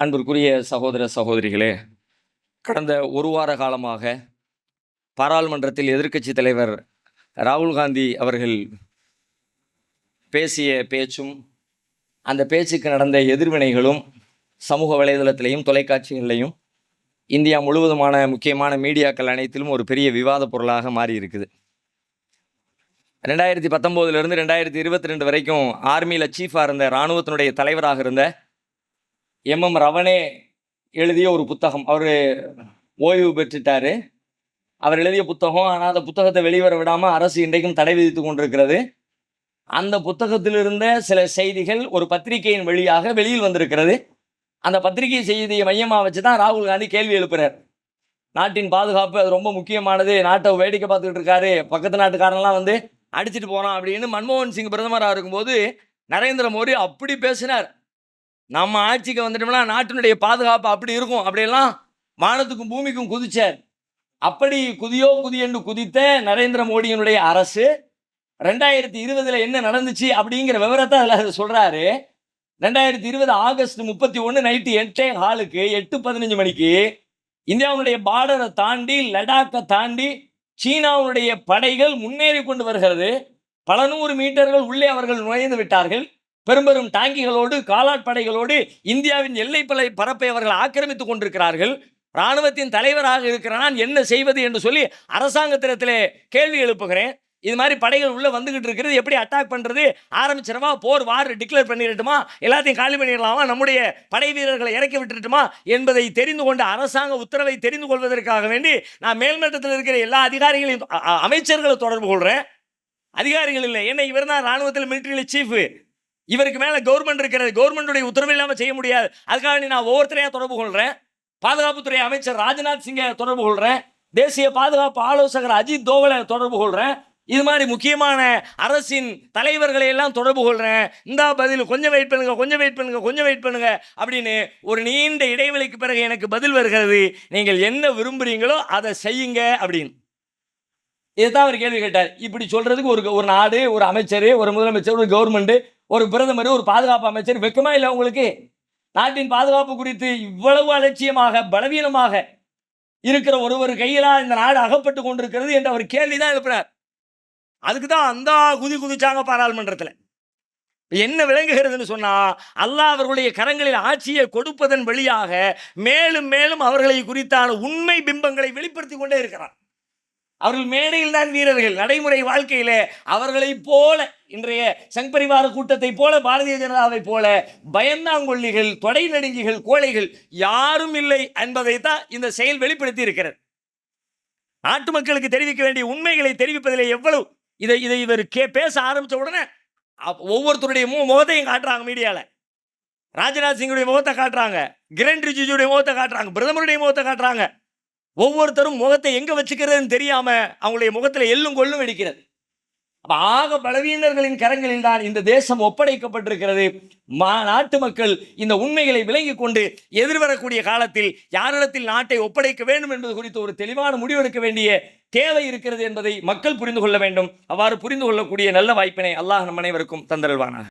அன்பிற்குரிய சகோதர சகோதரிகளே கடந்த ஒரு வார காலமாக பாராளுமன்றத்தில் எதிர்க்கட்சி தலைவர் ராகுல் காந்தி அவர்கள் பேசிய பேச்சும் அந்த பேச்சுக்கு நடந்த எதிர்வினைகளும் சமூக வலைதளத்திலையும் தொலைக்காட்சிகள்லையும் இந்தியா முழுவதுமான முக்கியமான மீடியாக்கள் அனைத்திலும் ஒரு பெரிய விவாத பொருளாக மாறி இருக்குது ரெண்டாயிரத்தி பத்தொம்போதுலேருந்து ரெண்டாயிரத்தி இருபத்தி ரெண்டு வரைக்கும் ஆர்மியில் சீஃபாக இருந்த இராணுவத்தினுடைய தலைவராக இருந்த எம்எம் ரவணே எழுதிய ஒரு புத்தகம். அவர் ஓய்வு பெற்றுட்டாரு. அவர் எழுதிய புத்தகம் ஆனால் அந்த புத்தகத்தை வெளிவர விடாமல் அரசு இன்றைக்கும் தடை விதித்து கொண்டிருக்கிறது. அந்த புத்தகத்தில் இருந்த சில செய்திகள் ஒரு பத்திரிகையின் வழியாக வெளியில் வந்திருக்கிறது. அந்த பத்திரிகை செய்தியை மையமாக வச்சு தான் ராகுல் காந்தி கேள்வி எழுப்புறார். நாட்டின் பாதுகாப்பு அது ரொம்ப முக்கியமானது. நாட்டை வேடிக்கை பார்த்துக்கிட்டு இருக்காரு. பக்கத்து நாட்டுக்காரன்லாம் வந்து அடிச்சுட்டு போகிறான் அப்படின்னு மன்மோகன் சிங் பிரதமராக இருக்கும்போது நரேந்திர மோடி அப்படி பேசினார். நம்ம ஆட்சிக்கு வந்துட்டோம்னா நாட்டினுடைய பாதுகாப்பு அப்படி இருக்கும். அப்படியெல்லாம் வானத்துக்கும் பூமிக்கும் குதிச்சார் அப்படி குதியோ குதி என்று குதித்த நரேந்திர மோடியினுடைய அரசு ரெண்டாயிரத்தி இருபதில் என்ன நடந்துச்சு அப்படிங்கிற விவரத்தை அதில் சொல்கிறாரு ரெண்டாயிரத்தி இருபது ஆகஸ்ட் முப்பத்தி ஒன்று நைட்டு எட்டே ஹாலுக்கு எட்டு பதினஞ்சு மணிக்கு இந்தியாவுடைய பார்டரை தாண்டி லடாக்கை தாண்டி சீனாவுடைய படைகள் முன்னேறி கொண்டு வருகிறது. பல நூறு மீட்டர்கள் உள்ளே அவர்கள் நுழைந்து விட்டார்கள். பெரும் பெரும் டாங்கிகளோடு காலாட்படைகளோடு இந்தியாவின் எல்லை பலை பரப்பை அவர்கள் ஆக்கிரமித்துக் கொண்டிருக்கிறார்கள். இராணுவத்தின் தலைவராக இருக்கிற நான் என்ன செய்வது என்று சொல்லி அரசாங்கத்திடத்திலே கேள்வி எழுப்புகிறேன். இது மாதிரி படைகள் உள்ளே வந்துகிட்டு இருக்கிறது. எப்படி அட்டாக் பண்ணுறது ஆரம்பிச்சிடவா? போர் வார் டிக்ளேர் பண்ணிடட்டுமா? எல்லாத்தையும் காலி பண்ணிடலாமா? நம்முடைய படை வீரர்களை இறக்கி விட்டுட்டுமா என்பதை தெரிந்து கொண்ட அரசாங்க உத்தரவை தெரிந்து கொள்வதற்காக வேண்டி நான் மேல்மட்டத்தில் இருக்கிற எல்லா அதிகாரிகளையும் அமைச்சர்களை தொடர்பு கொள்கிறேன் அதிகாரிகள் இல்லை. என்ன இவர் தான் ராணுவத்தில் மிலிட்டரியில் சீஃப் இவருக்கு மேலே கவர்மெண்ட் இருக்கிறது. கவர்மெண்டுடைய உத்தரவு இல்லாமல் செய்ய முடியாது. அதுக்காக நான் ஒவ்வொருத்தரையாக தொடர்பு கொள்கிறேன் பாதுகாப்புத்துறை அமைச்சர் ராஜ்நாத் சிங்கை தொடர்பு கொள்கிறேன் தேசிய பாதுகாப்பு ஆலோசகர் அஜித் தோவலை தொடர்பு கொள்கிறேன் இது மாதிரி முக்கியமான அரசின் தலைவர்களை எல்லாம் தொடர்பு கொள்கிறேன் இந்தா பதில் கொஞ்சம் வெயிட் பண்ணுங்க கொஞ்சம் வெயிட் பண்ணுங்க கொஞ்சம் வெயிட் பண்ணுங்க அப்படின்னு ஒரு நீண்ட இடைவெளிக்கு பிறகு எனக்கு பதில் வருகிறது. நீங்கள் என்ன விரும்புகிறீங்களோ அதை செய்யுங்க அப்படின்னு. இதுதான் அவர் கேள்வி கேட்டார். இப்படி சொல்றதுக்கு ஒரு ஒரு நாடு ஒரு அமைச்சர் ஒரு முதலமைச்சர் ஒரு கவர்மெண்ட்டு ஒரு பிரதமர் ஒரு பாதுகாப்பு அமைச்சர் வெக்கமா இல்லை உங்களுக்கு? நாட்டின் பாதுகாப்பு குறித்து இவ்வளவு அலட்சியமாக பலவீனமாக இருக்கிற ஒருவர் கையிலா இந்த நாடு அகப்பட்டு கொண்டிருக்கிறது என்று அவர் கேள்விதான் எழுப்பினார் அதுக்கு தான் அந்த குதி குதிச்சாங்க பாராளுமன்றத்தில். என்ன விளங்குகிறதுன்னு சொன்னால் அல்லாஹ் அவர்களுடைய கரங்களில் ஆட்சியை கொடுப்பதன் வழியாக மேலும் மேலும் அவர்களை குறித்தான உண்மை பிம்பங்களை வெளிப்படுத்தி கொண்டே இருக்கிறான். அவர்கள் மேடையில் தான் வீரர்கள். நடைமுறை வாழ்க்கையில அவர்களைப் போல இன்றைய சங்பரிவார கூட்டத்தைப் போல பாரதிய ஜனதாவைப் போல பயந்தாங்கொல்லிகள் தொடை நடுங்கிகள் கோழைகள் யாரும் இல்லை என்பதைத்தான் இந்த செயல் வெளிப்படுத்தி இருக்கிறது. நாட்டு மக்களுக்கு தெரிவிக்க வேண்டிய உண்மைகளை தெரிவிப்பதில் எவ்வளவு இதை இதை இவர் கே பேச ஆரம்பித்த உடனே ஒவ்வொருத்தருடைய மு முகத்தையும் காட்டுறாங்க மீடியாவில் ராஜ்நாத் சிங்குடைய முகத்தை காட்டுறாங்க. கிரண் ரிஜிஜுடைய முகத்தை காட்டுறாங்க. பிரதமருடைய முகத்தை காட்டுறாங்க. ஒவ்வொருத்தரும் முகத்தை எங்கே வச்சுக்கிறதுன்னு தெரியாமல் அவங்களுடைய முகத்தில் எள்ளும் கொள்ளும் வெடிக்கிறது. அப்போ ஆக பலவீனர்களின் கரங்களில் தான் இந்த தேசம் ஒப்படைக்கப்பட்டிருக்கிறது. மா நாட்டு மக்கள் இந்த உண்மைகளை விளங்கி கொண்டு எதிர்வரக்கூடிய காலத்தில் யாரிடத்தில் நாட்டை ஒப்படைக்க வேண்டும் என்பது குறித்து ஒரு தெளிவான முடிவெடுக்க வேண்டிய தேவை இருக்கிறது என்பதை மக்கள் புரிந்து கொள்ள வேண்டும். அவ்வாறு புரிந்து கொள்ளக்கூடிய நல்ல வாய்ப்பினை அல்லாஹ் நம் அனைவருக்கும் தந்தருள்வானாக.